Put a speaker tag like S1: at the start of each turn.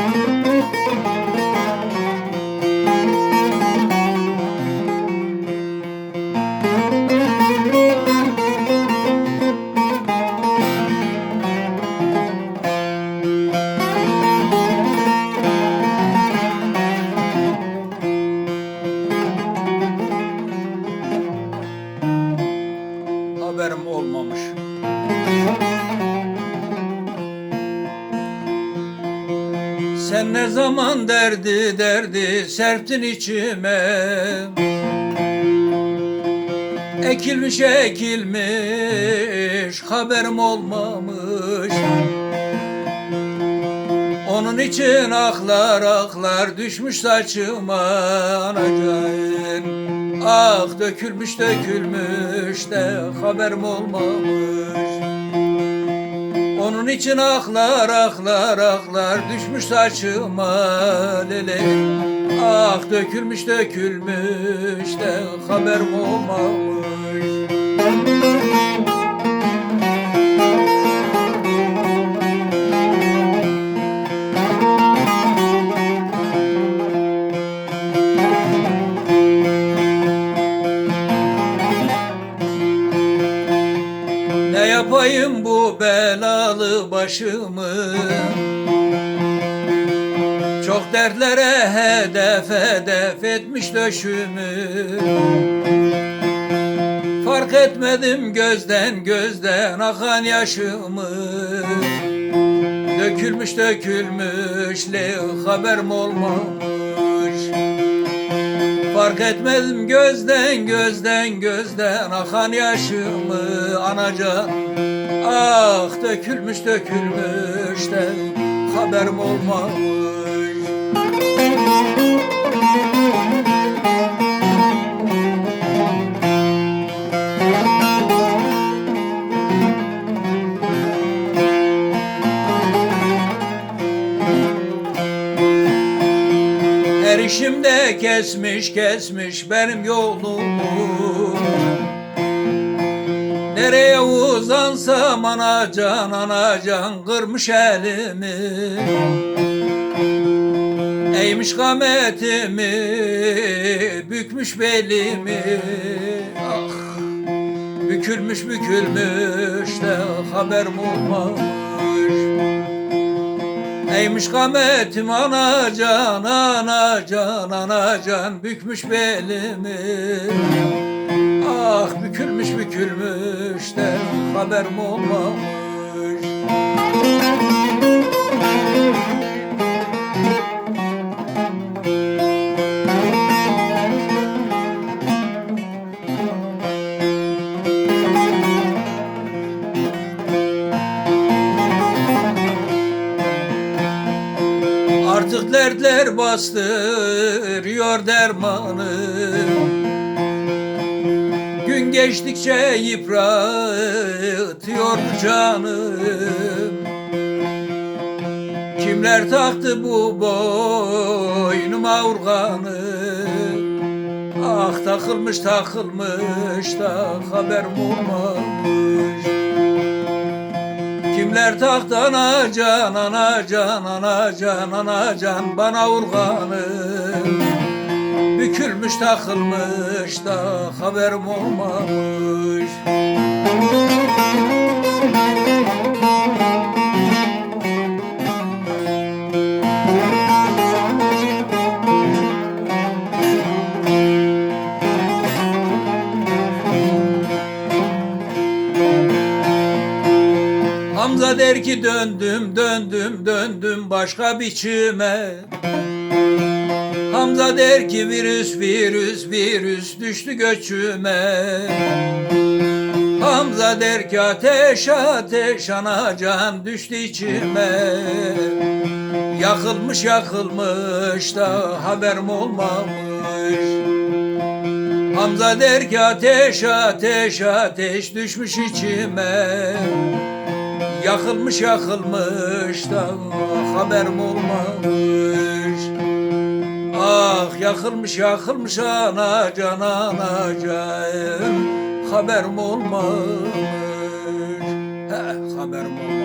S1: Thank you. Aman ne zaman derdi derdi serptin içime? Ekilmiş ekilmiş haberim olmamış. Onun için aklar aklar düşmüş saçıma anacığım Ah dökülmüş dökülmüş de haberim olmamış onun için aklar aklar aklar düşmüş saçıma lele Ah dökülmüş dökülmüş de haberim olmamış. Yapayım başımı. Çok dertlere hedef hedef etmiş döşümü. Fark etmedim gözden gözden akan yaşımı. Dökülmüş dökülmüş le haberim olmamış. Fark etmedim gözden gözden gözden akan yaşımı. Anacan Ah dökülmüş dökülmüş de haberim olmamış. Her işimde kesmiş kesmiş benim yolumu Nereye uzansam anacan anacan kırmış elimi. Eğmiş kametimi bükmüş belimi. Ah bükülmüş bükülmüş de haberim olmamış Neymiş kametim anacan anacan anacan bükmüş belimi. Ah bükülmüş bükülmüş de haberim olmamış dertler bastırıyor dermanı. Gün geçtikçe yıpratıyor bu canım Kimler taktı bu boynuma urganı Ah takılmış takılmış da haberim olmamış Kimler taktı anacan anacan anacan anacan bana urganı. Bükülmüş takılmış da haberim olmamış Hamza der ki döndüm döndüm döndüm başka biçime. Hamza der ki virüs virüs virüs düştü göçüme. Hamza der ki ateş ateş anacan düştü içime. Yakılmış yakılmış da haberim olmamış. Hamza der ki ateş ateş ateş düşmüş içime Yakılmış yakılmış da haberim olmamış. Ah yakılmış yakılmış anacan anacan Haberim olmamış. Heh, haberim olmamış